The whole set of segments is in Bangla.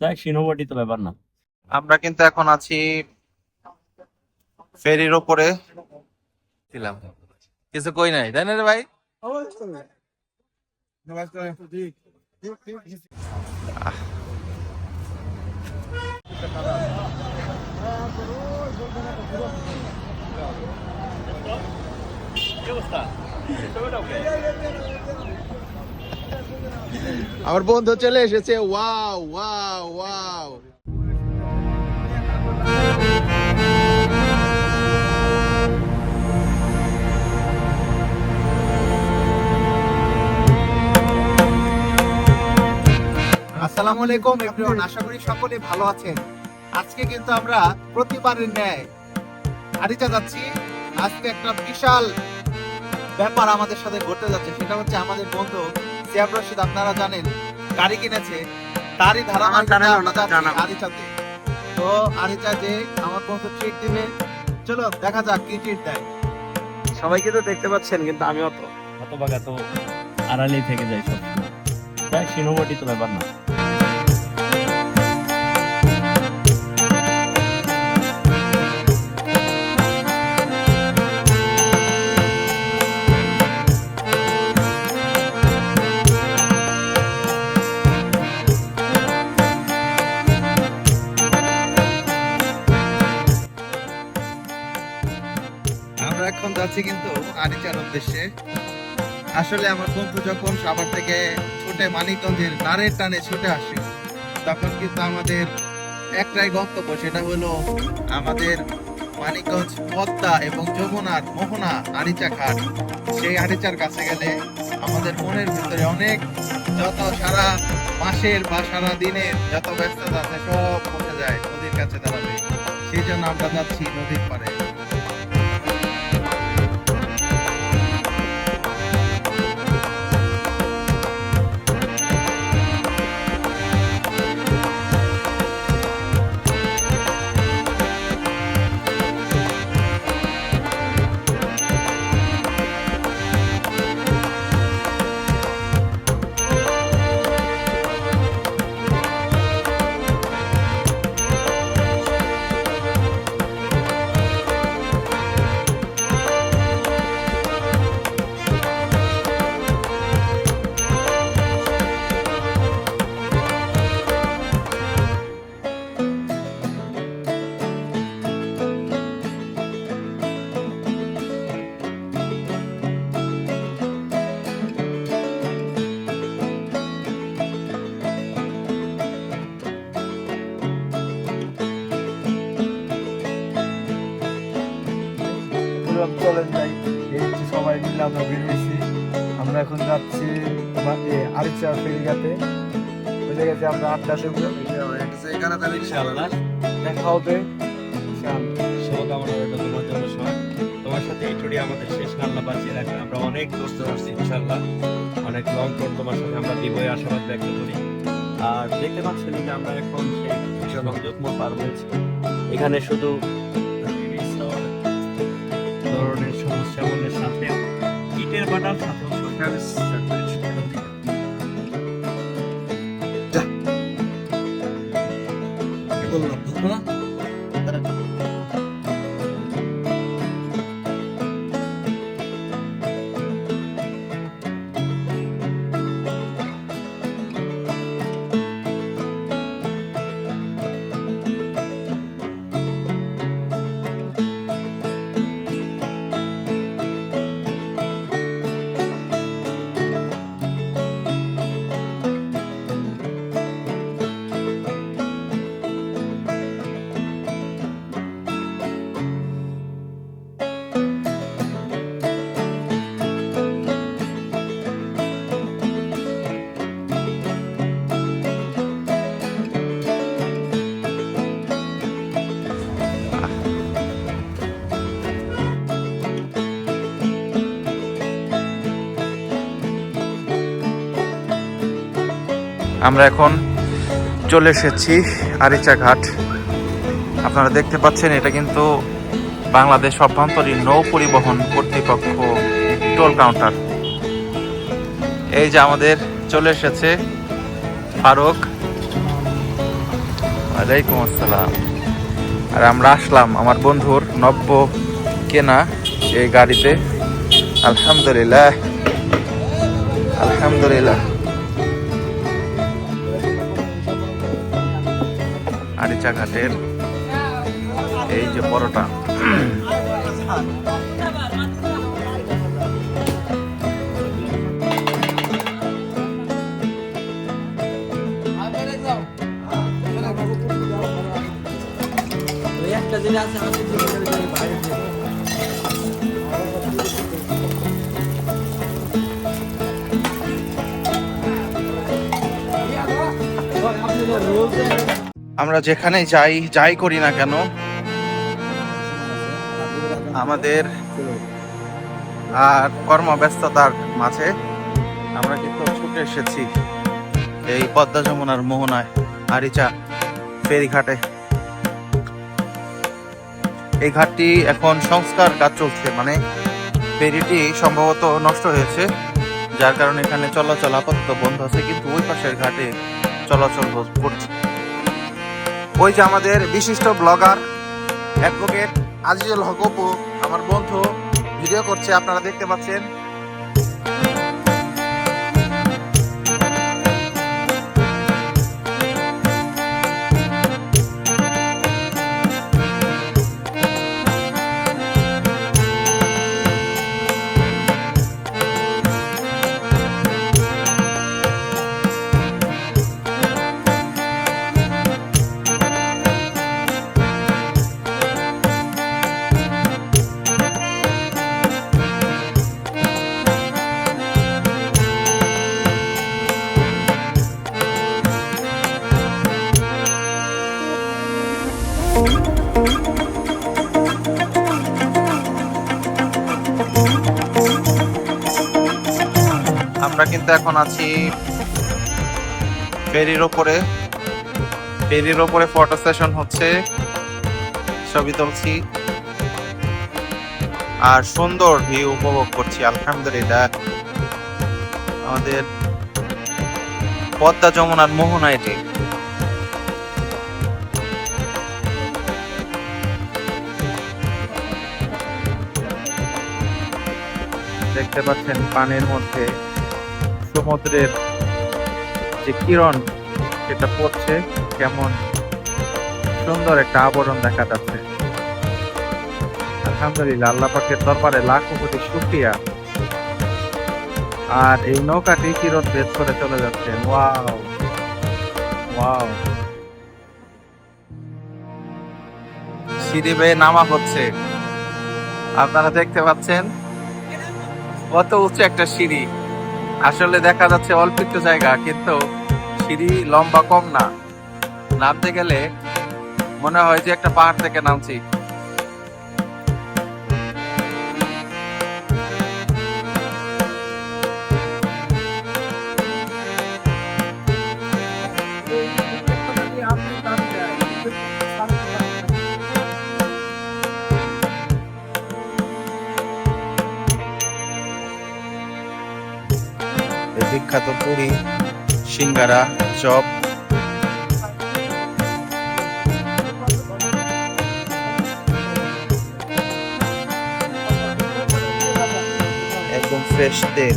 যাই সিনোবটি তো ব্যাপার না। আমরা কিন্তু এখন আছি ফেরির ওপরে ছিলাম। কিছু কই নাই তাই না রে ভাই? আমার বন্ধু চলে এসেছে। Wow wow wow. আসসালামু আলাইকুম এভরিওয়ান আশা করি সকলে ভালো আছেন। আজকে কিন্তু আমরা প্রতিবারের ন্যায় আরিচা যাচ্ছি। আজকে একটা বিশাল ব্যাপার আমাদের সাথে ঘটতে যাচ্ছে, সেটা হচ্ছে আমাদের বন্ধু সিয়াব রশিদ আপনারা জানেন গাড়ি কিনেছে তারই ধারণা আরিচাতে। তো আরিচা যে আমার বন্ধু ট্রিট দিবে চলো দেখা যাক কি ট্রিট দেয়। সবাইকে তো দেখতে পাচ্ছেন কিন্তু আমি অত। অত বাগা তো আড়ালেই থেকে যাই সব। তাই সিনোবটি তো ব্যাপার না। যাচ্ছি কিন্তু আরিচার উদ্দেশ্যে। আসলে আমার বন্ধু যখন সাভার থেকে ছুটে মানিকগঞ্জের নারের টানে ছুটে আসে, তখন কিন্তু আমাদের একটাই গন্তব্য সেটা হলো আমাদের মানিকগঞ্জ, পদ্মা এবং যমুনার মোহনা আরিচা ঘাট। সেই আরিচার কাছে গেলে আমাদের মনের ভিতরে অনেক যত সারা মাসের বা সারা দিনের যত ব্যস্ততা আছে সব মুছে যায় নদীর কাছে দাঁড়াবে সেই জন্য আমরা যাচ্ছি নদীর পাড়ে। বললাম, চলেন যাই। এই সবাই মিলে আমরা বের হয়েছি। আমরা এখন যাচ্ছি আরিচা ফেরিঘাটে। ওই জায়গাতে আমরা আড্ডা দেবো, দেখা হবে। তোমার সাথে এই টুরি আমাদের শেষ কান্না বাঁচিয়ে রাখবে আমরা অনেক দোস্ত করছি ইনশাআল্লাহ অনেক লং টুর তোমার সাথে আমরা দিবই আশাবাদ ব্যক্ত করি আর দেখতে পাচ্ছেন যে আমরা এখন সেই কৃষকগঞ্জ পার হয়েছি। এখানে শুধু ধরনের সমস্যা বলে সাথে। ইটের বাটার সাথে। আমরা এখন চলে এসেছি আরিচা ঘাট। আপনারা দেখতে পাচ্ছেন, এটা কিন্তু বাংলাদেশ অভ্যন্তরীণ নৌ পরিবহন কর্তৃপক্ষ টোল কাউন্টার। এই যে আমাদের চলে এসেছে ফারুক। ওয়ালাইকুম আসসালাম। আর আমরা আসলাম আমার বন্ধুর নব্য কেনা এই গাড়িতে। আলহামদুলিল্লাহ। আলহামদুলিল্লাহ। আরিচা ঘাটের এই যে পরোটা। আমরা যেখানে যাই যাই করি না কেন, আমাদের আর কর্মব্যস্ততার মাঝে আমরা কিন্তু ছুটে এসেছি এই পদ্মা যমুনার মোহনায়, আরিচা ফেরিঘাটে। এই ঘাটটি এখন সংস্কার কাজ চলছে মানে ফেরিটি সম্ভবত নষ্ট হয়েছে, যার কারণে এখানে চলাচল আপাতত বন্ধ আছে, কিন্তু ওই পাশের ঘাটে চলাচল করছে। ওই যে আমাদের বিশিষ্ট ব্লগার অ্যাডভোকেট আজিজুল হক আমার বন্ধু ভিডিও করছে, আপনারা দেখতে পাচ্ছেন। আমরা কিন্তু এখন আছি ফেরির ওপরে। ফেরির ওপরে ফটো সেশন হচ্ছে, ছবি তুলছি। আর সুন্দর ভিউ উপভোগ করছি, আলহামদুলিল্লাহ। আমাদের পদ্মা যমুনার মোহনা এটি। দেখতে পাচ্ছেন পানির মধ্যে। সমুদ্রের যে কিরণ, সেটা পড়ছে কেমন সুন্দর একটা আবরণ দেখা যাচ্ছে। আলহামদুলিল্লাহ, আল্লাহ পাকের দরবারে লাখো কোটি শুক্রিয়া। আর এই নৌকাটি কিরণ ভেদ করে চলে যাচ্ছে। Wow wow. সিঁড়ি বেয়ে নামা হচ্ছে। আপনারা দেখতে পাচ্ছেন, কত উঁচু একটা সিঁড়ি। আসলে দেখা যাচ্ছে অল্প একটু জায়গা, কিন্তু সিঁড়ি লম্বা কম না। নামতে গেলে মনে হয় যে একটা পাহাড় থেকে নামছি। বিখ্যাত পুরি সিঙ্গারা চপ। একদম ফ্রেশ তেল।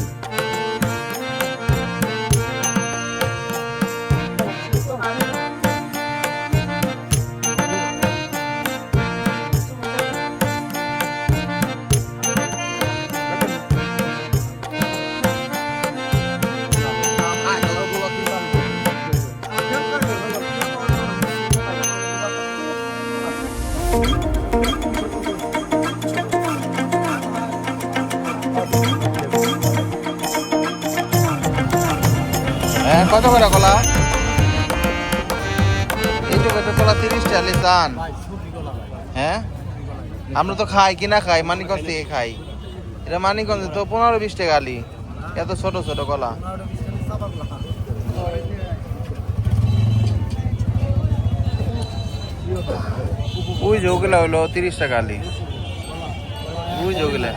কত করে কলা? এইটুকু একটা কলা? তিরিশ হ্যাঁ? আমরা তো খাই, কিনা খাই, মানিকগঞ্জ থেকে খাই। এটা মানিকগঞ্জে তো পনেরো বিশ টাকা আলি এত ছোট ছোট কলা। ওই যে ওগুলা হলো তিরিশ টাকা আলি ওই যে ওগুলা।